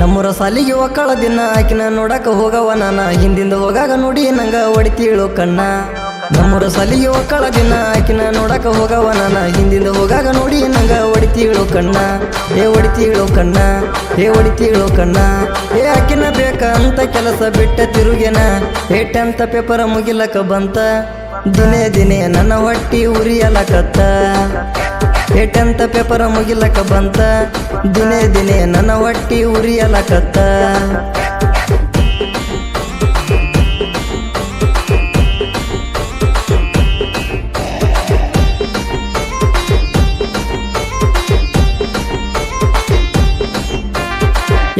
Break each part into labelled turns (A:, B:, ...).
A: ನಮ್ಮೂರ ಸಾಲಿಗೆ ಒಕ್ಕಳ ದಿನ ಆಕಿನ ನೋಡಕ ಹೋಗವ ನಾನ. ಹಿಂದಿಂದ ಹೋಗಾಗ ನೋಡಿ ನಂಗ ಹೊಡಿತೀಳು ಕಣ್ಣ. ನಮ್ಮೂರ ಸಾಲಿಗೆ ಒಕ್ಕಳ ದಿನ ಆಕಿನ ನೋಡಕ ಹೋಗವ ನಾನ. ಹಿಂದಿಂದ ಹೋಗಾಗ ನೋಡಿ ನಂಗ ಹೊಡಿತೀಳು ಕಣ್ಣ. ಏ ಹೊಡಿತೀಳು ಕಣ್ಣ, ಏ ಹೊಡಿತೀಳು ಕಣ್ಣ. ಏ ಆಕಿನ ಬೇಕ ಅಂತ ಕೆಲಸ ಬಿಟ್ಟ ತಿರುಗೇನ. ಏ ಟೆಂತ್ ಪೇಪರ ಮುಗಿಲಕ ಬಂತ. ದಿನೇ ದಿನೇ ನನ್ನ ಹೊಟ್ಟಿ ಉರಿಯಲಕತ್ತ. ಏಟಂತ ಪೇಪರ ಮುಗಿಲಕ ಬಂತ? ದಿನೇ ದಿನೇ ನನ್ನ ಹೊಟ್ಟಿ ಉರಿಯಲಕತ್ತ.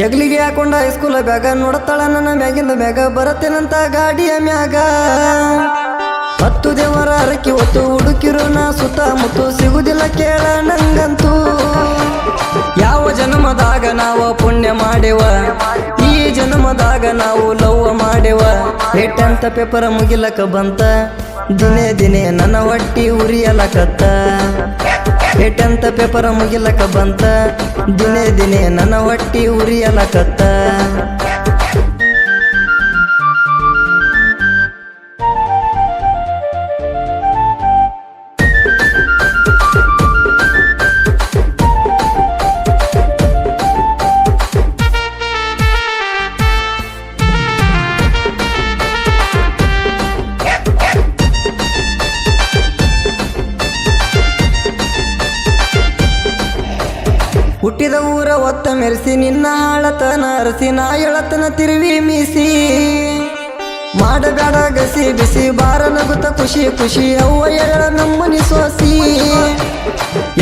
A: ಎಗ್ಲಿಗೆ ಹಾಕೊಂಡ ಹೈಸ್ಕೂಲ ಬ್ಯಾಗ ನೋಡತ್ತಾಳ ನನ್ನ ಮ್ಯಾಗಿಂದ ಮ್ಯಾಗ, ಬರತ್ತೇನಂತ ಗಾಡಿಯ ಮ್ಯಾಗ. ಹತ್ತು ದೇವರ ಅರಕಿ ಹೊತ್ತು ಹುಡುಕಿರು ನಾ ಸುತ್ತಮುತ್ತು, ಸಿಗುದಿಲ್ಲ ಕೇಳ ನಂಗಂತೂ. ಯಾವ ಜನ್ಮದಾಗ ನಾವು ಪುಣ್ಯ ಮಾಡೇವ? ಈ ಜನ್ಮದಾಗ ನಾವು ಲವ್ವ ಮಾಡೇವ? ಏಟಂತ ಪೇಪರ್ ಮುಗಿಲಕ ಬಂತ? ದಿನೇ ದಿನೇ ನನ್ನ ಹೊಟ್ಟಿ ಉರಿಯಲಕತ್ತ. ಏಟಂತ ಪೇಪರ್ ಮುಗಿಲಕ ಬಂತ? ದಿನೇ ದಿನೇ ನನ್ನ ಹೊಟ್ಟಿ ಉರಿಯಲಕತ್ತ. ಹುಟ್ಟಿದ ಊರ ಒತ್ತ ಮೆರೆಸಿ, ನಿನ್ನ ಹಾಳತನ ಅರಸಿ, ನಾ ಎಳತನ ತಿರುವಿ ಮೀಸಿ. ಮಾಡಬೇಡ ಗಸಿ ಬಿಸಿ, ಬಾರ ನಗುತ್ತ ಖುಷಿ ಖುಷಿ, ಅವ್ವ ಎಳ ನಮ್ಮನಿ ಸೋಸಿ.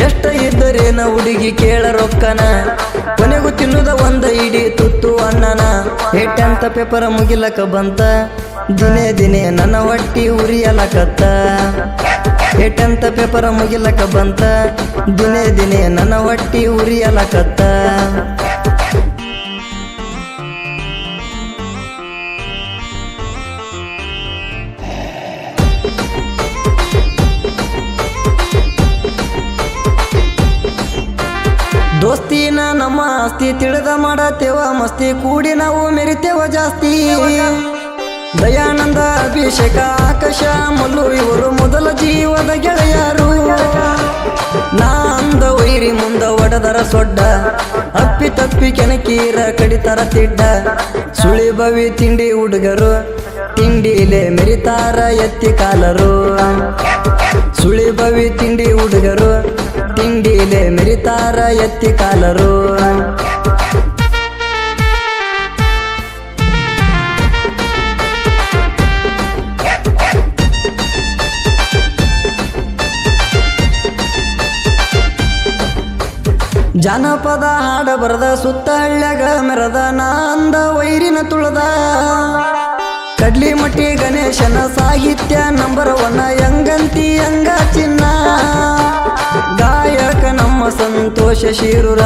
A: ಎಷ್ಟ ಇದ್ದರೇನ ಹುಡುಗಿ ಕೇಳ ರೊಕ್ಕನ. ಕೊನೆಗೂ ತಿನ್ನುದ ಒಂದ ಇಡಿ ತುತ್ತು ಅನ್ನನ. ಅಂತ ಪೇಪರ ಮುಗಿಲಕ ಬಂತ. ದಿನೇ ದಿನೇ ನನ್ನ ಹೊಟ್ಟಿ ಉರಿಯಲಕತ್ತ. ಏಟಂತ ಪೇಪರ ಮುಗಿಲಕ ಬಂತ. ದಿನೇ ದಿನೇ ನನ್ನ ಹೊಟ್ಟಿ ಉರಿಯಲಕತ್ತ. ದೋಸ್ತಿನ ನಮ್ಮ ಆಸ್ತಿ ತಿಳಿದ ಮಾಡತ್ತೇವ, ಮಸ್ತಿ ಕೂಡಿ ನಾವು ಮೆರಿತೇವ ಜಾಸ್ತಿ. ದಯಾನಂದ ಅಭಿಷೇಕ, ಆಕಾಶ, ಮಲ್ಲು, ಇವರು ಮೊದಲ ಜೀವದ ಗೆಳೆಯರು. ನಾ ಅಂದ ವೈರಿ ಮುಂದ ಒಡದರ ಸೊಡ್ಡ, ಅಪ್ಪಿ ತಪ್ಪಿ ಕೆನಕೀರ ಕಡಿತರ ತಿಡ್ಡ. ಸುಳಿ ಬವಿ ತಿಂಡಿ ಹುಡುಗರು, ತಿಂಡಿಲೆ ಮೆರಿತಾರ ಎತ್ತಿ ಕಾಲರು. ಸುಳಿ ಬವಿ ತಿಂಡಿ ಹುಡುಗರು, ತಿಂಡಿಲೆ ಮೆರಿತಾರ ಎತ್ತಿ ಕಾಲರು. ಜಾನಪದ ಹಾಡ ಬರದ ಸುತ್ತ ಹಳ್ಳ್ಯಾಗ ಮೆರದ ನಾಂದ ವೈರಿನ ತುಳದ. ಕಡ್ಲಿ ಮಟ್ಟಿ ಗಣೇಶನ ಸಾಹಿತ್ಯ ನಂಬರ್ ಒನ್ ಯಂಗಂತಿ ಯಂಗ ಚಿನ್ನ. ಗಾಯಕ ನಮ್ಮ ಸಂತೋಷ ಶಿರೂರ,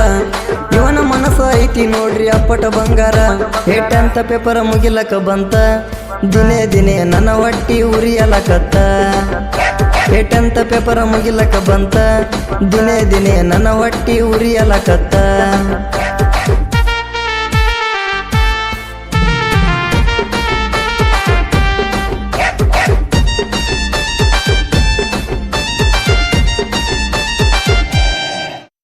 A: ಇವನ ಮನಸ್ಸ ಐತಿ ನೋಡ್ರಿ ಅಪ್ಪಟ ಬಂಗಾರ. ಏಟಂತ ಪೇಪರ್ ಮುಗಿಲಕ ಬಂತ, ದಿನೇ ದಿನೇ ನನ್ನ ಹೊಟ್ಟಿ ಉರಿಯಲಕತ್ತ. ಏಟಂತ ಪೇಪರ್ ಮುಗಿಲಕ ಬಂತ. ದಿನೇ ದಿನೇ ನನ್ನ ಹೊಟ್ಟಿ ಉರಿಯಲಕತ್ತ.